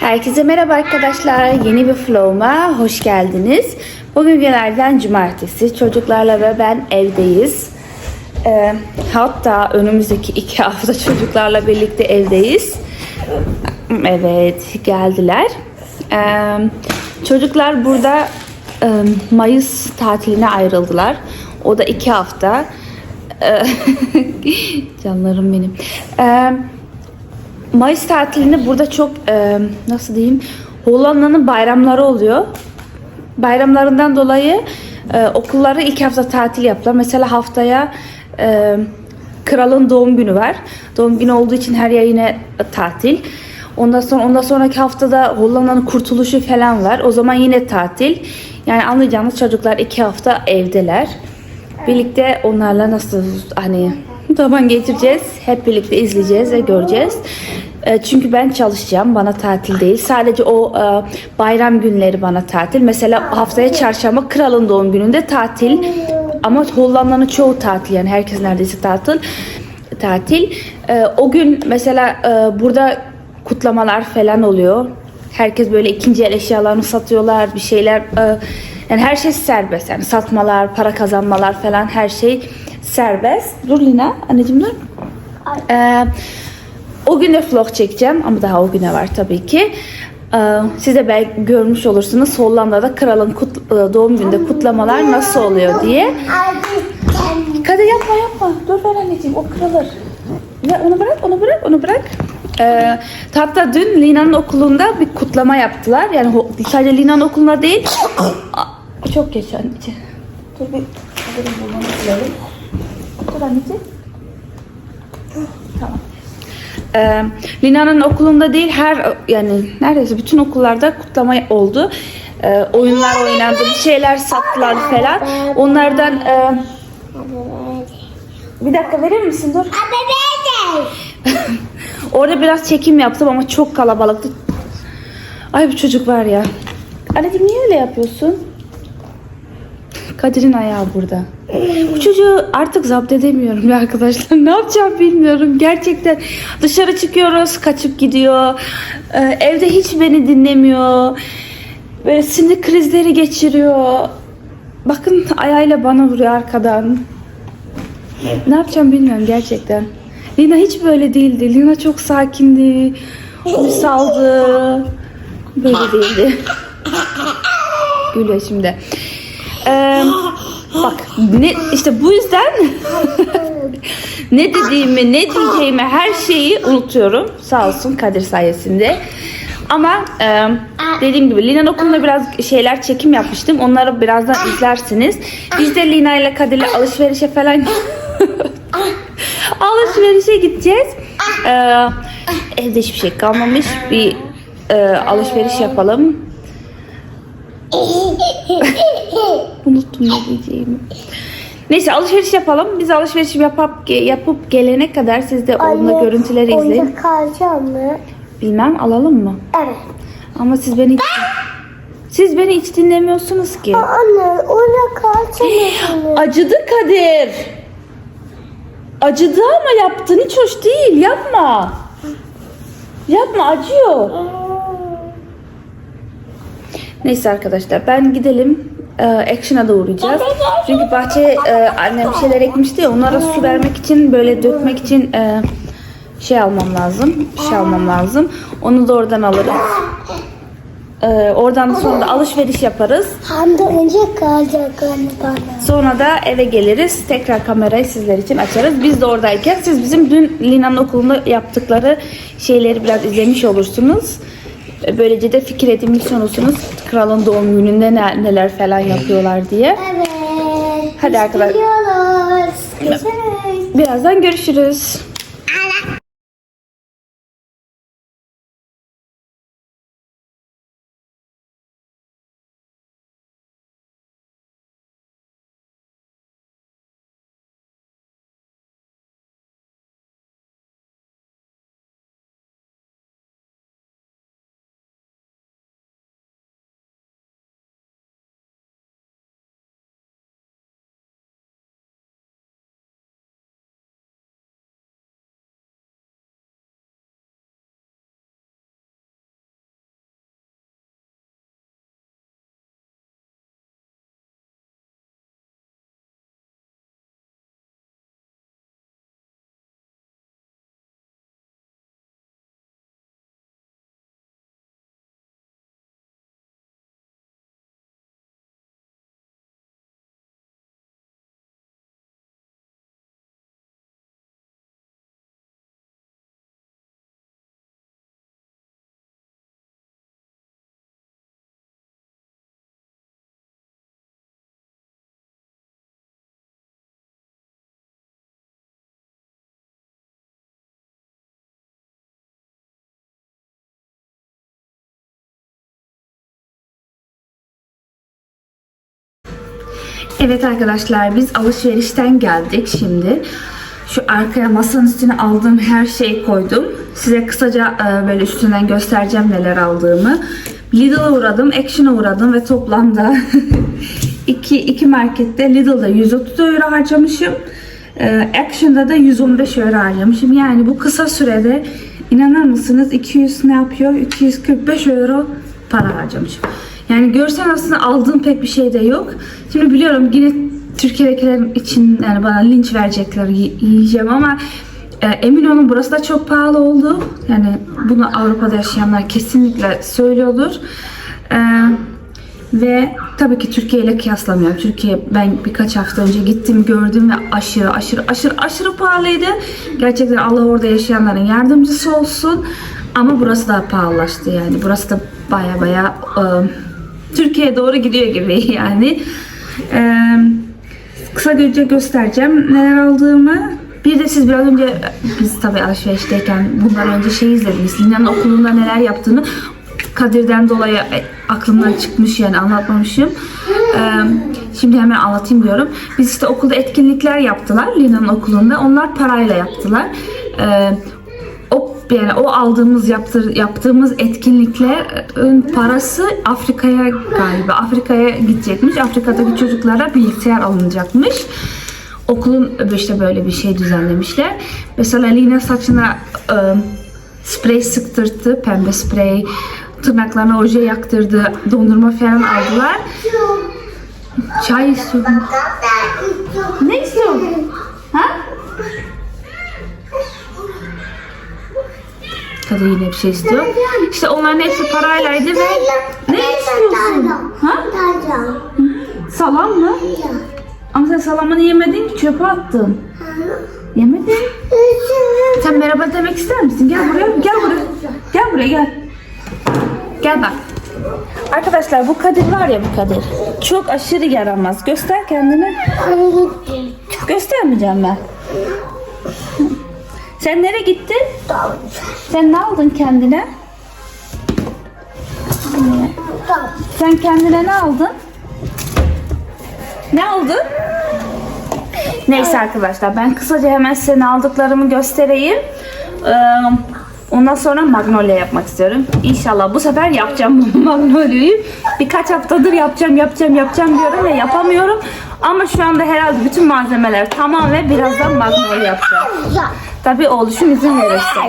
Herkese merhaba arkadaşlar. Yeni bir vloguma hoş geldiniz. Bugün günlerden cumartesi. Çocuklarla ve ben evdeyiz. Ee, hatta önümüzdeki iki hafta çocuklarla birlikte evdeyiz. Evet geldiler. Ee, çocuklar burada e, Mayıs tatiline ayrıldılar. O da iki hafta. Ee, Canlarım benim. Ee, Mayıs tatilinde burada çok e, nasıl diyeyim Hollanda'nın bayramları oluyor. Bayramlarından dolayı e, okulları ilk hafta tatil yaptılar. Mesela haftaya e, kralın doğum günü var. Doğum günü olduğu için her yer yine tatil. Ondan sonra ondan sonraki haftada Hollanda'nın kurtuluşu falan var. O zaman yine tatil. Yani anlayacağınız çocuklar iki hafta evdeler. Birlikte onlarla nasıl hani zaman geçireceğiz. Hep birlikte izleyeceğiz ve göreceğiz. E, Çünkü ben çalışacağım. Bana tatil değil. Sadece o e, bayram günleri bana tatil. Mesela haftaya çarşamba kralın doğum gününde tatil. Ama Hollanda'nın çoğu tatil. Yani herkes neredeyse tatil. Tatil. E, O gün mesela burada kutlamalar falan oluyor. Herkes böyle ikinci el eşyalarını satıyorlar. Bir şeyler yani her şey serbest. Yani satmalar, para kazanmalar falan her şey serbest. Dur Lina, anneciğim dur. Ee, o güne vlog çekeceğim ama daha o güne var tabii ki. Ee, siz de belki görmüş olursunuz Hollanda'da kralın kut- e, doğum gününde kutlamalar nasıl oluyor diye. Kadir yapma yapma. Dur ver anneciğim o kırılır. Ve onu bırak onu bırak onu bırak. Ee, hatta dün Lina'nın okulunda bir kutlama yaptılar. Yani sadece Lina'nın okulunda değil. Çok geç anneciğim. Dur bir Kadir'in bulmamı dilerim. Dur anneciğim. Tamam. Ee, Lina'nın okulunda değil her yani neredeyse bütün okullarda kutlama oldu. Ee, oyunlar oynandı, bir şeyler sattılar falan. Onlardan e, bir dakika verir misin dur. Orada biraz çekim yaptım ama çok kalabalıktı. Ay bu çocuk var ya. Anneciğim niye öyle yapıyorsun? Kadir'in ayağı burada. Bu çocuğu artık zapt edemiyorum ya arkadaşlar. Ne yapacağım bilmiyorum. Gerçekten dışarı çıkıyoruz, kaçıp gidiyor. Ee, evde hiç beni dinlemiyor. Böyle sinir krizleri geçiriyor. Bakın ayağıyla bana vuruyor arkadan. Ne yapacağım bilmiyorum gerçekten. Lina hiç böyle değildi. Lina çok sakindi. Uysaldı. Böyle değildi. Gülüyor şimdi. Ee, bak ne işte bu yüzden ne dediğimi ne diyeceğimi her şeyi unutuyorum. Sağ olsun Kadir sayesinde. Ama e, dediğim gibi Lina'nın okulunda biraz şeyler çekim yapmıştım. Onları birazdan izlersiniz. Biz de Lina ile Kadir'le alışverişe falan alışverişe gideceğiz. E, evde hiçbir şey kalmamış. Bir e, alışveriş yapalım. Unuttum ne diyeceğimi. Neyse alışveriş yapalım. Biz alışveriş yapıp yapıp gelene kadar siz de onunla görüntüleri izleyin. Oyuncak alacağım mı? Bilmem alalım mı? Evet. Ama siz beni hiç, siz beni hiç dinlemiyorsunuz ki. Anne oyuncak alacağım? Acıdı Kadir. Acıdı ama yaptın hiç hoş değil. Yapma. Yapma acıyor. Neyse arkadaşlar ben gidelim. Ee, Action'a da uğrayacağız. Çünkü bahçeye e, annem bir şeyler ekmişti ya onlara su vermek için böyle dökmek için e, şey almam lazım. Bir şey almam lazım. Onu da oradan alırım. Ee, oradan sonra da alışveriş yaparız. Hem de oyuncak alacak anne bana. Sonra da eve geliriz. Tekrar kamerayı sizler için açarız. Biz de oradayken siz bizim dün Lina'nın okulunda yaptıkları şeyleri biraz izlemiş olursunuz. Böylece de fikir edinmiş olursunuz. Kralın doğum gününde ne- neler falan yapıyorlar diye. Evet. Hadi arkadaşlar. Birazdan görüşürüz. Evet arkadaşlar biz alışverişten geldik şimdi. Şu arkaya masanın üstüne aldığım her şeyi koydum. Size kısaca e, böyle üstünden göstereceğim neler aldığımı. Lidl'a uğradım, Action'a uğradım ve toplamda iki, iki markette Lidl'da 130 euro harcamışım. E, Action'da da 115 euro harcamışım. Yani bu kısa sürede inanır mısınız 200 ne yapıyor? 245 euro para harcamışım. Yani görsen aslında aldığım pek bir şey de yok. Şimdi biliyorum yine Türkiye'dekiler için yani bana linç verecekler yiyeceğim ama e, emin olun burası da çok pahalı oldu. Yani bunu Avrupa'da yaşayanlar kesinlikle söylüyordur. E, ve tabii ki Türkiye ile kıyaslamıyorum. Türkiye ben birkaç hafta önce gittim gördüm ve aşırı aşırı aşırı aşırı pahalıydı. Gerçekten Allah orada yaşayanların yardımcısı olsun. Ama burası da pahalılaştı yani. Burası da baya baya e, Türkiye'ye doğru gidiyor gibi yani. E, kısaca göstereceğim neler aldığımı. Bir de siz biraz önce biz tabii alışverişteyken bundan önce şey izlediniz. Lina'nın okulunda neler yaptığını Kadir'den dolayı e, aklımdan çıkmış yani anlatmamışım. Ee, şimdi hemen anlatayım diyorum. Biz işte okulda etkinlikler yaptılar Lina'nın okulunda. Onlar parayla yaptılar. Ee, o yani o aldığımız yaptır, yaptığımız etkinliklerin parası Afrika'ya galiba Afrika'ya gidecekmiş. Afrika'daki çocuklara bilgisayar alınacakmış. Okulun işte böyle bir şey düzenlemişler. Mesela Lina saçına e, sprey sıktırdı, pembe sprey. Tırnaklarına oje yaktırdı, dondurma falan aldılar. Çay istiyorum. Ne istiyorsun? Ha? Yine bir şey istiyor. İşte onların hepsi paraylaydı ve ne istiyorsun? Ha? Salam mı? Ama sen salamını yemedin ki çöpe attın. Yemedin. Sen merhaba demek ister misin? Gel buraya, gel buraya. Gel buraya gel. Gel bak. Arkadaşlar bu Kadir var ya bu Kadir. Çok aşırı yaramaz. Göster kendini. Göstermeyeceğim ben. Sen nereye gittin? Sen ne aldın kendine? Sen kendine ne aldın? Ne aldın? Neyse arkadaşlar ben kısaca hemen size aldıklarımı göstereyim. Ee, ondan sonra magnolia yapmak istiyorum. İnşallah bu sefer yapacağım bu magnolia'yı. Birkaç haftadır yapacağım yapacağım yapacağım diyorum ve yapamıyorum. Ama şu anda herhalde bütün malzemeler tamam ve birazdan magnolia yapacağım. Tabii oluşum izin verirse.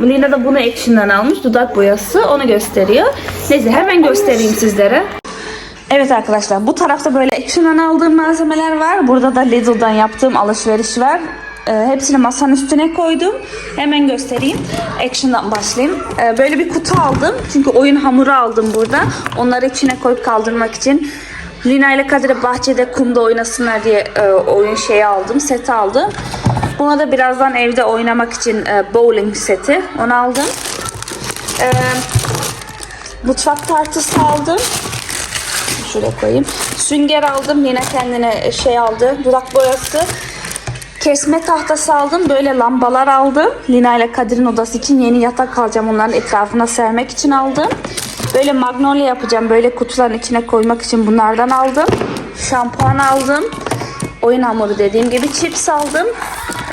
Lina da bunu Action'dan almış. Dudak boyası. Onu gösteriyor. Neyse hemen göstereyim sizlere. Evet arkadaşlar bu tarafta böyle Action'dan aldığım malzemeler var. Burada da Lidl'dan yaptığım alışveriş var. Ee, hepsini masanın üstüne koydum. Hemen göstereyim. Action'dan başlayayım. Ee, böyle bir kutu aldım. Çünkü oyun hamuru aldım burada. Onları içine koyup kaldırmak için. Lina ile Kadir'e bahçede kumda oynasınlar diye e, oyun şeyi aldım. Seti aldım. Buna da birazdan evde oynamak için e, bowling seti. Onu aldım. Ee, mutfak tartısı aldım. Şuraya koyayım. Sünger aldım. Yine kendine şey aldı. Dudak boyası. Kesme tahtası aldım. Böyle lambalar aldım. Lina ile Kadir'in odası için yeni yatak alacağım. Onların etrafına sermek için aldım. Böyle magnolia yapacağım. Böyle kutuların içine koymak için bunlardan aldım. Şampuan aldım. Oyun hamuru dediğim gibi chips aldım.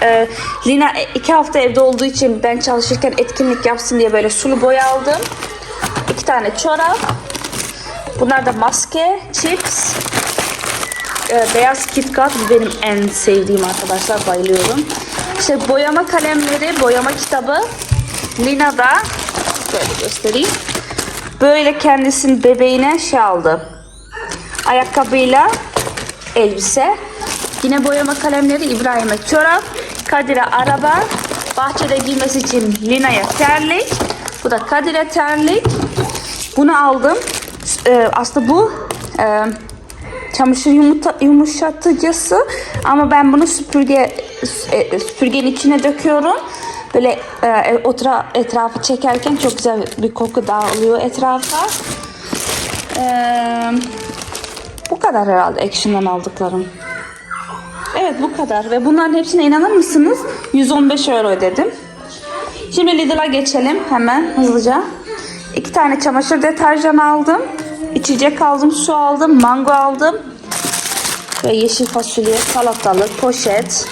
Ee, Lina iki hafta evde olduğu için ben çalışırken etkinlik yapsın diye böyle sulu boya aldım. İki tane çorap. Bunlar da maske, chips, e, beyaz KitKat benim en sevdiğim arkadaşlar bayılıyorum. İşte boyama kalemleri, boyama kitabı. Lina da şöyle göstereyim. Böyle kendisinin bebeğine şey aldı. Ayakkabıyla elbise. Yine boyama kalemleri İbrahim'e çorap. Kadir'e araba. Bahçede giymesi için Lina'ya terlik. Bu da Kadir'e terlik. Bunu aldım. Ee, aslında bu e, çamaşır yumurta, yumuşatıcısı ama ben bunu süpürge e, süpürgenin içine döküyorum. Böyle e, otura, etrafı çekerken çok güzel bir koku dağılıyor etrafa. Ee, bu kadar herhalde Action'dan aldıklarım. Evet bu kadar ve bunların hepsine inanır mısınız? 115 euro ödedim. Şimdi Lidl'a geçelim hemen hızlıca. İki tane çamaşır deterjanı aldım. içecek aldım, su aldım, mango aldım. Ve yeşil fasulye, salatalık, poşet.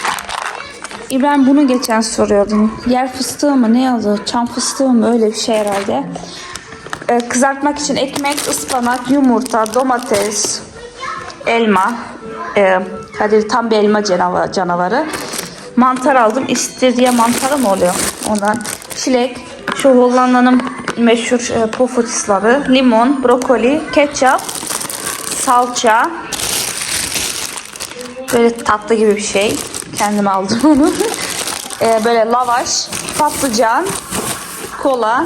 İbrahim bunu geçen soruyordum. Yer fıstığı mı ne yazdı? Çam fıstığı mı öyle bir şey herhalde. Ee, kızartmak için ekmek, ıspanak, yumurta, domates, elma. Ee, Kadir tam bir elma canava- canavarı. Mantar aldım. İstiridye mantarı mı oluyor? Ondan çilek, şu Hollanda'nın meşhur e, pofudisleri, limon, brokoli, ketçap, salça, Böyle tatlı gibi bir şey. Kendim aldım onu. Ee, böyle lavaş, patlıcan, kola.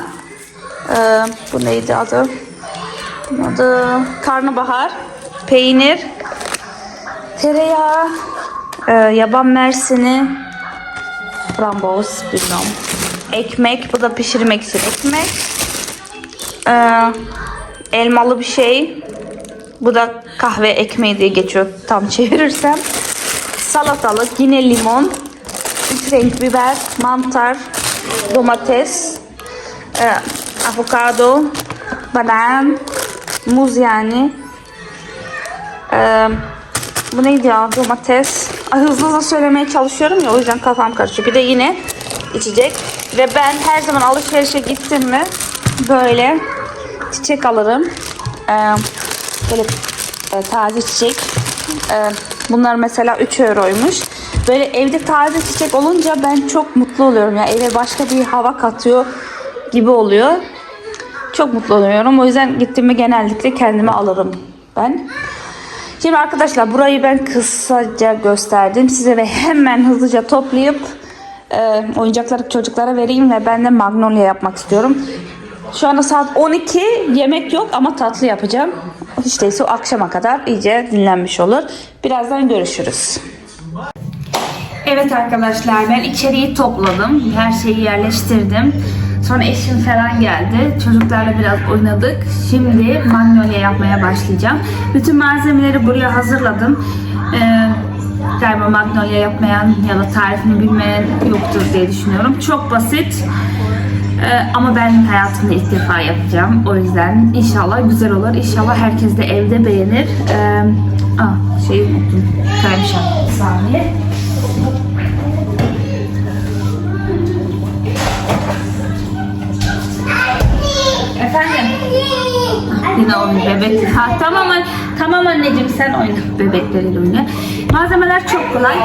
Ee, bu neydi adı? Adı karnabahar, peynir, tereyağı, e, yaban mersini, framboz, bilmiyorum. Ekmek, bu da pişirmek için ekmek. Ee, elmalı bir şey. Bu da kahve ekmeği diye geçiyor tam çevirirsem. Salatalık, yine limon, üç renk biber, mantar, domates, e, avokado, banan, muz yani. E, bu neydi ya? Domates. Ay, hızlı hızlı söylemeye çalışıyorum ya o yüzden kafam karışıyor. Bir de yine içecek. Ve ben her zaman alışverişe gittim mi böyle çiçek alırım. Ee, böyle e, taze çiçek. Ee, bunlar mesela 3 euroymuş. Böyle evde taze çiçek olunca ben çok mutlu oluyorum. ya eve başka bir hava katıyor gibi oluyor. Çok mutlu oluyorum. O yüzden gittiğimde genellikle kendime alırım ben. Şimdi arkadaşlar burayı ben kısaca gösterdim size ve hemen hızlıca toplayıp e, oyuncakları çocuklara vereyim ve ben de magnolia yapmak istiyorum. Şu anda saat 12 yemek yok ama tatlı yapacağım. Hiç değilse o akşama kadar iyice dinlenmiş olur. Birazdan görüşürüz. Evet arkadaşlar ben içeriği topladım. Her şeyi yerleştirdim. Sonra eşim falan geldi. Çocuklarla biraz oynadık. Şimdi magnolia yapmaya başlayacağım. Bütün malzemeleri buraya hazırladım. Ee, galiba magnolia yapmayan ya da tarifini bilmeyen yoktur diye düşünüyorum. Çok basit. Ee, ama ben hayatımda ilk defa yapacağım. O yüzden inşallah güzel olur. İnşallah herkes de evde beğenir. Ee, ah, şeyi unuttum. Bir saniye. Efendim? Yine oyun bebek. Ha, tamam, tamam anneciğim sen oyna. Bebekleriyle oyna. Malzemeler çok kolay.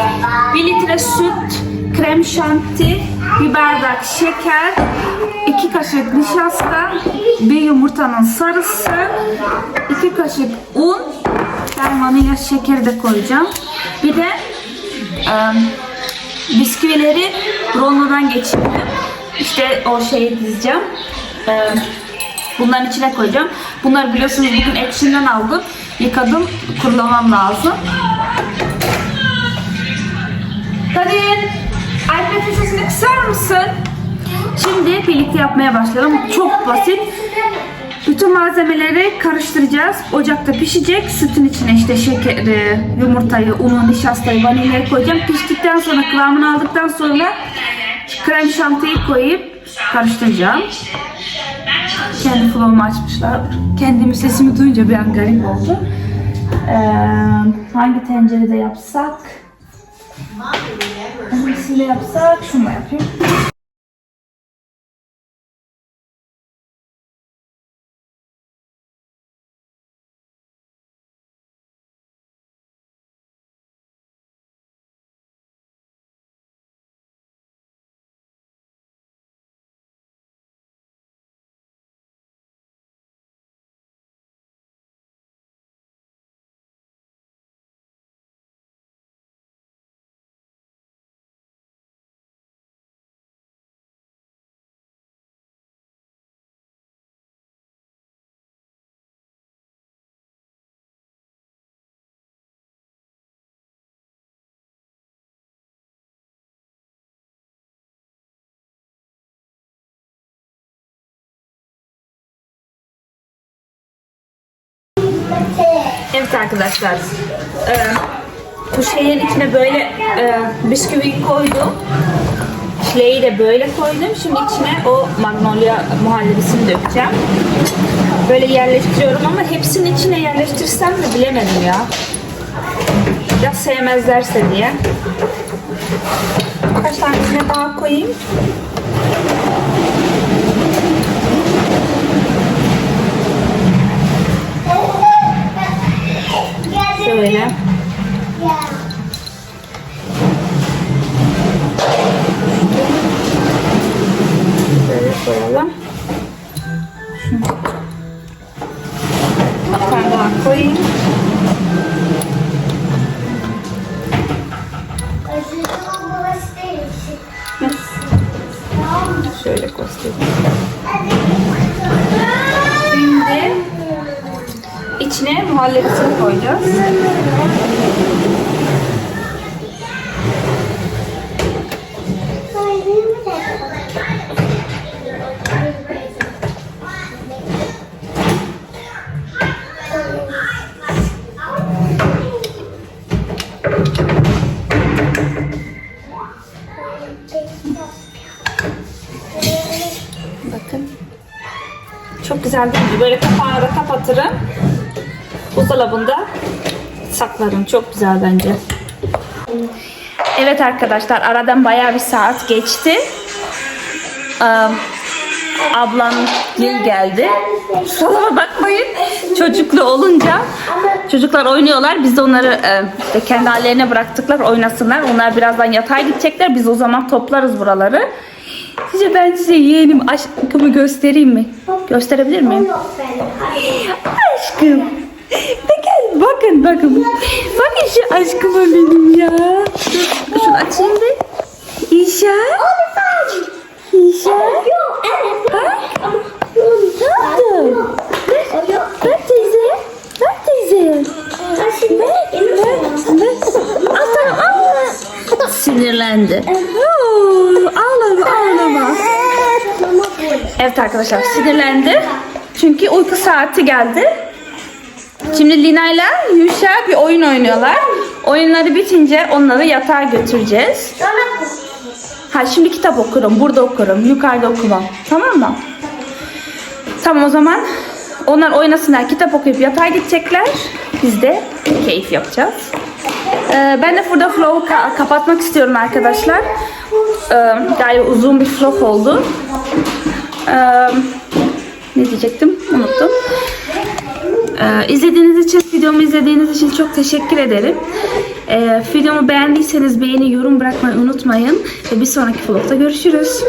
1 litre süt, krem şanti, bir bardak şeker, 2 kaşık nişasta, bir yumurtanın sarısı, 2 kaşık un, ben vanilya şekeri de koyacağım. Bir de em, bisküvileri rondodan geçirdim. İşte o şeyi dizeceğim. Em, Bunların içine koyacağım. Bunları biliyorsunuz bugün Action'dan aldım. Yıkadım. Kurulamam lazım. Kadir, iPad'in sesini kısar mısın? Şimdi birlikte yapmaya başlayalım. Çok basit. Bütün malzemeleri karıştıracağız. Ocakta pişecek. Sütün içine işte şekeri, yumurtayı, unu, nişastayı, vanilyayı koyacağım. Piştikten sonra kıvamını aldıktan sonra krem şantiyi koyup karıştıracağım. Kendi flow'umu açmışlar. Kendimi sesimi duyunca bir an garip oldu. Ee, hangi tencerede yapsak? Hangisiyle yapsak? Şunu yapayım. Evet arkadaşlar. Ee, bu şeyin içine böyle e, bisküvi koydum. çileği de böyle koydum. Şimdi içine o magnolia muhallebisini dökeceğim. Böyle yerleştiriyorum ama hepsinin içine yerleştirsem de bilemedim ya. Ya sevmezlerse diye. Kaç tanesine daha koyayım? Şöyle. Böyle koyalım. Şunu. Bir tane daha koyayım. Şöyle göstereyim. İçine muhallebisini koyacağız. Bakın. Çok güzel değil mi? Böyle kapağını da kapatırım. Buzdolabında saklarım. Çok güzel bence. Evet arkadaşlar aradan bayağı bir saat geçti. Ee, ablam Gil geldi. Kusura bakmayın. Çocuklu olunca çocuklar oynuyorlar. Biz de onları e, kendi hallerine bıraktıklar oynasınlar. Onlar birazdan yatağa gidecekler. Biz o zaman toplarız buraları. Size ben size yeğenim aşkımı göstereyim mi? Gösterebilir miyim? Aşkım. Bakın bakın bakın. Bakın şu aşkıma benim ya. Dur, Şunu açayım bir. İşa. İşa. Ha? Ne yaptın? Bak teyze. Bak teyze. Bak. Bak. Sinirlendi. Ağlama ağlama. Evet arkadaşlar sinirlendi. Çünkü uyku saati geldi. Şimdi Lina ile Yuşa bir oyun oynuyorlar. Oyunları bitince onları yatağa götüreceğiz. Ha şimdi kitap okurum. Burada okurum. Yukarıda okumam. Tamam mı? Tamam o zaman. Onlar oynasınlar. Kitap okuyup yatağa gidecekler. Biz de keyif yapacağız. Ee, ben de burada vlogu ka- kapatmak istiyorum arkadaşlar. Ee, galiba uzun bir vlog oldu. Ee, ne diyecektim? Unuttum. Ee, izlediğiniz için, videomu izlediğiniz için çok teşekkür ederim. Ee, videomu beğendiyseniz beğeni, yorum bırakmayı unutmayın. Ve bir sonraki vlogda görüşürüz.